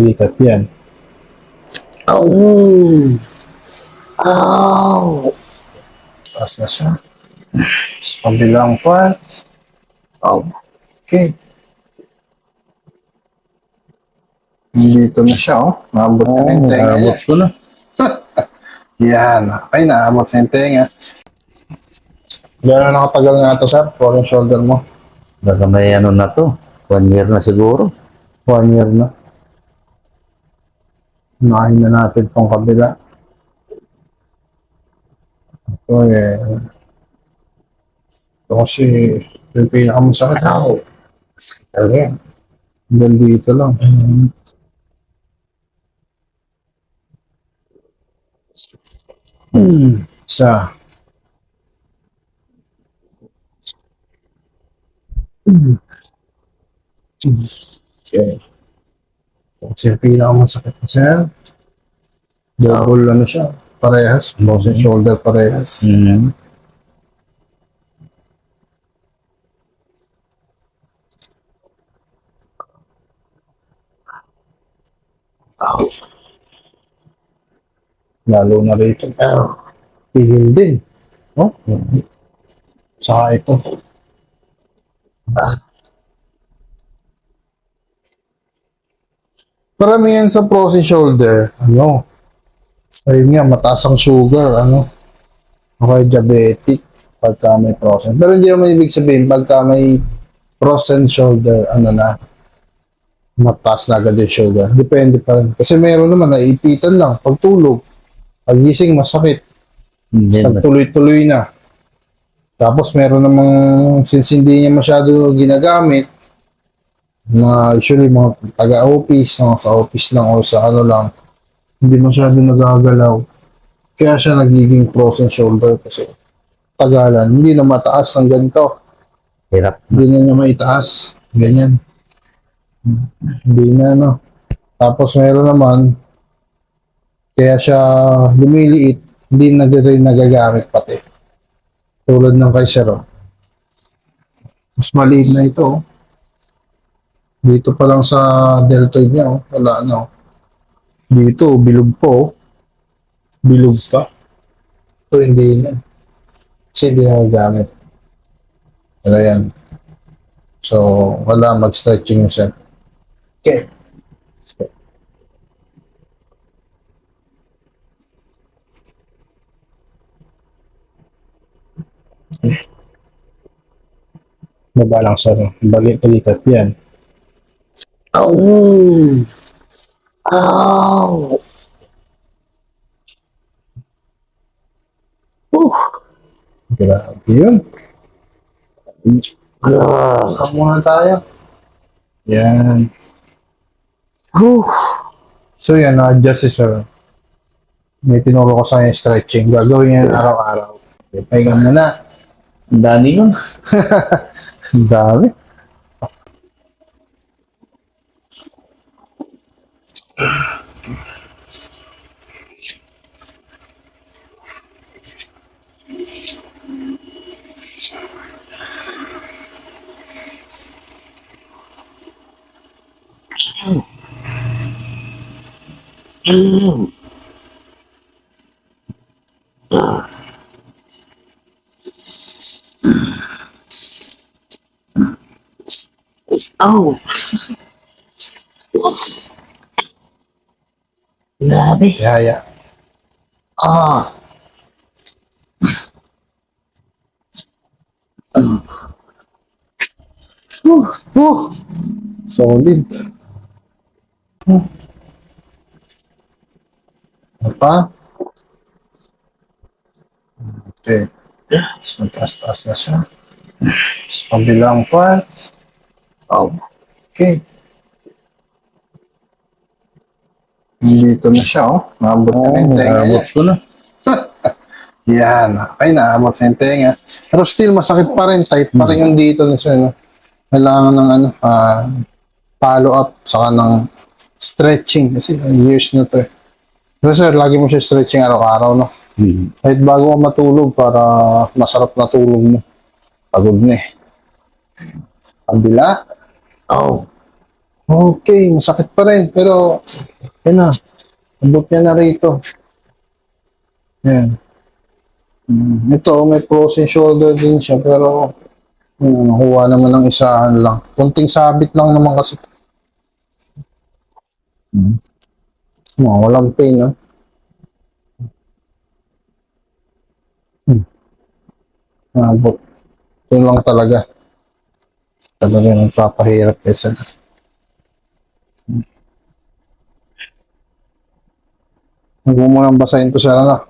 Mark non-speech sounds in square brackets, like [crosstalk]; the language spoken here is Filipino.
Balikat yan. Oh. Oh. Taas na siya. Sa kabilang part. Oh. Okay. Dito na siya, oh. Naabot na na yung tenga niya. ko na. [laughs] Yan. Okay, naabot na yung tenga. Gano'n nakatagal nga ito, sir? Falling shoulder mo. Baka may ano na to. One year na siguro. One year na. Unahin na natin tong kabila. Ito eh. Ito kasi yung pinakamasakit ako. Talaga yan. Hanggang dito lang. Hmm. Isa. Hmm. Okay. Kasi yung pinakamasakit na sir. Double ano siya. Parehas. Both and shoulder parehas. Mm. Lalo na rito. Oh. Pihil din. Oh? Saka ito. Ah. Karamihan sa frozen shoulder, ano, ayun nga, mataas ang sugar, ano, okay, diabetic, pagka may frozen. Pero hindi naman ibig sabihin, pagka may frozen shoulder, ano na, mataas na agad yung sugar. Depende pa rin. Kasi meron naman, naiipitan lang, pagtulog, pagising, masakit, ba? tuloy-tuloy na. Tapos meron namang since hindi niya masyado ginagamit, mga usually mga taga-office, mga sa office lang o sa ano lang, hindi masyado nagagalaw. Kaya siya nagiging frozen shoulder kasi tagalan. Hindi na mataas ng ganito. Hirap. Hindi na niya maitaas. Ganyan. Hindi na, no. Tapos meron naman, kaya siya lumiliit, hindi na rin nagagamit pati. Tulad ng kay Sir, oh. Mas maliit na ito, oh. Dito pa lang sa deltoid niya, oh. Wala na, oh. Dito, bilog po, oh. Bilog pa. Ito, hindi na. Kasi hindi nagagamit. Pero yan. So, wala mag-stretching siya. Okay. Baba lang sa balik balikat yan. Oh. Oh. Uh. Grabe yun. Ah. Saan muna tayo? Yan. Uh. So yan, na-adjust si sir. May tinuro ko sa kanya stretching. Gagawin yan araw-araw. Okay, pahinga mo na. Ang dami nun. [laughs] Ang dami. Mm. Oh. Grabe. Yaya. Ah. Uh, uh. Solid. Uh. Ano pa? Okay. Mas mataas-taas na siya. Sa kabilang part. Oh. Okay. Dito na siya, oh. Naabot na na yung tenga niya. ko na. [laughs] Yan. Okay, naabot na yung tenga. Pero still, masakit pa rin. Tight pa rin yung dito na siya, no? Kailangan ng ano, ah, follow up, saka ng stretching. Kasi years na to eh. Pero sir, lagi mo siya stretching araw-araw, no? Mm. Kahit bago ka matulog para masarap na tulog mo. Pagod na eh. Kabila. Oh. Okay, masakit pa rin. Pero, yun na. Abot niya na rito. Yan. Mm, Ito, may frozen shoulder din siya. Pero, hmm, nakuha naman ng isahan lang. Kunting sabit lang naman kasi. Hmm. Oh, walang pain, no? Hmm. Abot. Yun lang talaga. Talaga nagpapahirap kaysa Huwag mo munang basahin to sir, ano?